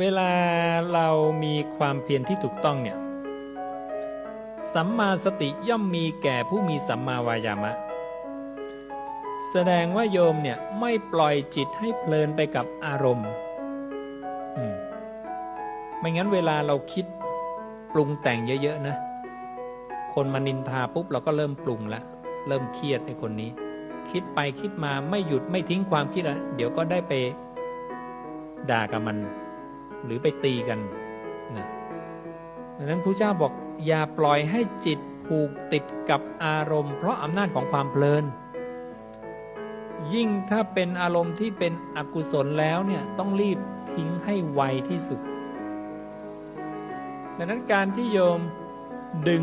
เวลาเรามีความเพียรที่ถูกต้องเนี่ย สัมมาสติย่อมมีแก่ผู้มีสัมมาวายามะ แสดงว่าโยมเนี่ยไม่ปล่อยจิตให้เพลินไปกับอารมณ์อืมไม่งั้นเวลาเราคิดปรุงแต่งเยอะ ๆ นะ คนมานินทาปุ๊บเราก็เริ่มปรุงละ เริ่มเครียดไอ้คนนี้ คิดไปคิดมาไม่หยุดไม่ทิ้งความคิดอะเดี๋ยวก็ได้ไปด่ากับมัน หรือไปตีกันนะดังนั้นพระเจ้าบอกอย่าปล่อยให้จิตผูกติดกับอารมณ์ เพราะอำนาจของความเพลิน ยิ่งถ้าเป็นอารมณ์ที่เป็นอกุศลแล้วเนี่ยต้องรีบทิ้งให้ไวที่สุด ดังนั้นการที่โยมดึง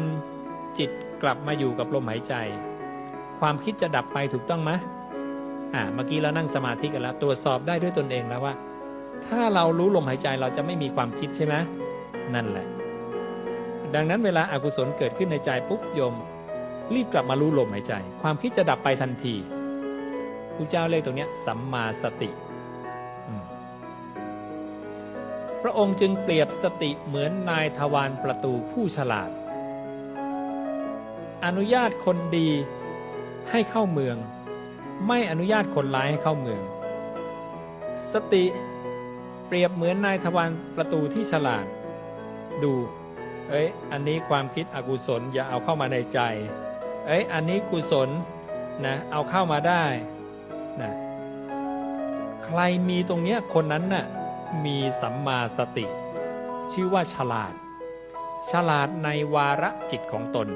จิตกลับมาอยู่กับลมหายใจ ความคิดจะดับไปถูกต้องไหมอ่าเมื่อกี้เรานั่งสมาธิกันแล้ว ตรวจสอบได้ด้วยตนเองแล้วว่า ถ้าเรารู้ลมหายใจเราจะไม่มีความคิดใช่ไหมนั่นแหละ ดังนั้นเวลาอากุศลเกิดขึ้นในใจปุ๊บโยม รีบกลับมารู้ลมหายใจ ความคิดจะดับไปทันทีพระเจ้าเรียกตรงนี้สัมมาสติพระองค์จึงเปรียบสติเหมือนนายทวารประตูผู้ฉลาด อนุญาตคนดีให้เข้าเมือง ไม่อนุญาตคนร้ายให้เข้าเมือง สติ เปรียบเหมือนนายทวารประตูที่ฉลาด ดู เอ้ย อันนี้ความคิดอกุศลอย่าเอาเข้ามาในใจ เอ้ย อันนี้กุศลนะเอาเข้ามาได้นะใครมีตรงเนี้ยคนนั้นน่ะมีสัมมาสติ ชื่อว่าฉลาด ฉลาดในวาระจิตของตน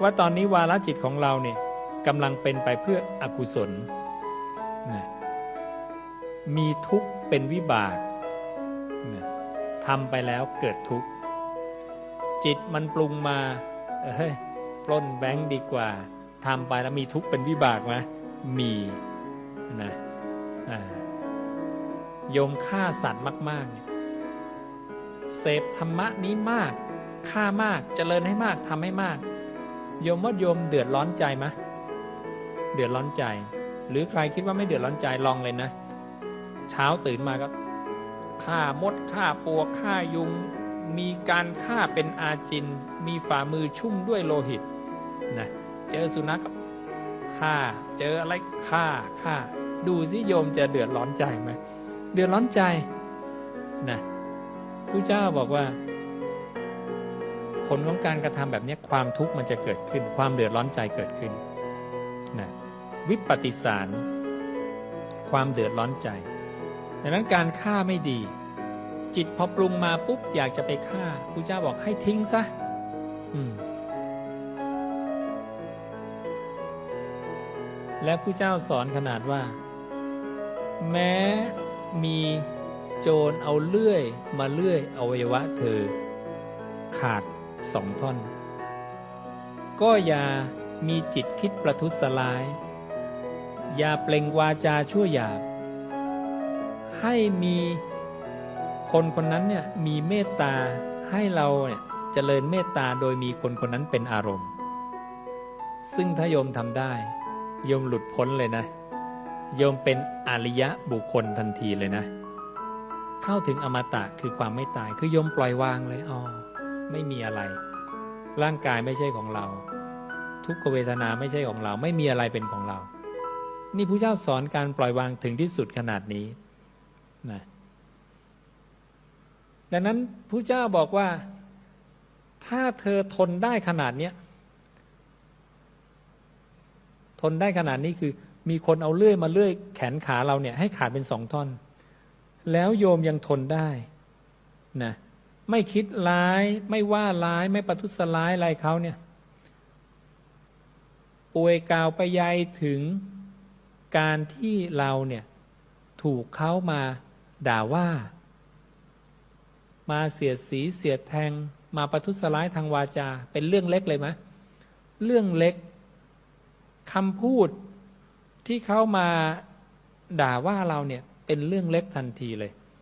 ว่าตอนนี้วาระจิตของเราเนี่ยกำลังเป็นไปเพื่ออกุศลนะ มีทุกข์เป็นวิบากทำไปแล้วเกิดทุกข์ จิตมันปรุงมาเฮ้ยปล้นแบงค์ดีกว่าทำไปแล้วมีทุกข์เป็นวิบากไหมมีนะอ่าโยมฆ่าสัตว์มากๆเนี่ยเสพธรรมะนี้มากฆ่ามากเจริญให้มากทำให้มาก โยมว่าโยมเดือดร้อนใจไหมเดือดร้อนใจ หรือใครคิดว่าไม่เดือดร้อนใจลองเลยนะ เช้าตื่นมาก็ฆ่ามดฆ่าปลวกฆ่ายุง มีการฆ่าเป็นอาจิน มีฝ่ามือชุ่มด้วยโลหิตนะเจอสุนัขฆ่า เจออะไรฆ่าฆ่า ดูสิโยมจะเดือดร้อนใจไหมเดือดร้อนใจนะผู้เจ้าบอกว่า ผลของการกระทำแบบนี้ความทุกข์มันจะเกิดขึ้น ความเดือดร้อนใจเกิดขึ้นนะวิปฏิสาร ความเดือดร้อนใจ ดังนั้นการฆ่าไม่ดี จิตพอปรุงมาปุ๊บอยากจะไปฆ่าพระเจ้าบอกให้ทิ้งซะและผู้เจ้าสอนขนาดว่า แม้มีโจรเอาเลื่อยมาเลื่อยอวัยวะเธอ ขาดสองท่อน ก็อย่ามีจิตคิดประทุษร้าย อย่าเปล่งวาจาชั่วหยาบ ให้มีคนคนนั้นเนี่ยมีเมตตาให้เราเนี่ยเจริญเมตตาโดยมีคนคนนั้นเป็นอารมณ์ ซึ่งถ้าโยมทำได้ โยมหลุดพ้นเลยนะ โยมเป็นอริยะบุคคลทันทีเลยนะ เข้าถึงอมตะคือความไม่ตายคือโยมปล่อยวางเลยอ๋อไม่มีอะไร ร่างกายไม่ใช่ของเรา ทุกขเวทนาไม่ใช่ของเรา ไม่มีอะไรเป็นของเรา นี่พระเจ้าสอนการปล่อยวางถึงที่สุดขนาดนี้ นะดังนั้นพระเจ้าบอกว่า ถ้าเธอทนได้ขนาดเนี้ยทนได้ขนาดนี้คือ มีคนเอาเลื่อยมาเลื่อยแขนขาเราเนี่ย ให้ขาดเป็นสองท่อน แล้วโยมยังทนได้นะไม่คิดร้ายไม่ว่าร้ายไม่ประทุษร้ายอะไรเขาเนี่ยปวยกล่าวไปยายถึงการที่เราเนี่ย ถูกเขามา ด่าว่า มาเสียดสีเสียดแทง มาประทุษร้ายทางวาจา เป็นเรื่องเล็กเลยไหมเรื่องเล็กคำพูดที่เขามาด่าว่าเราเนี่ยเป็นเรื่องเล็กทันทีเลย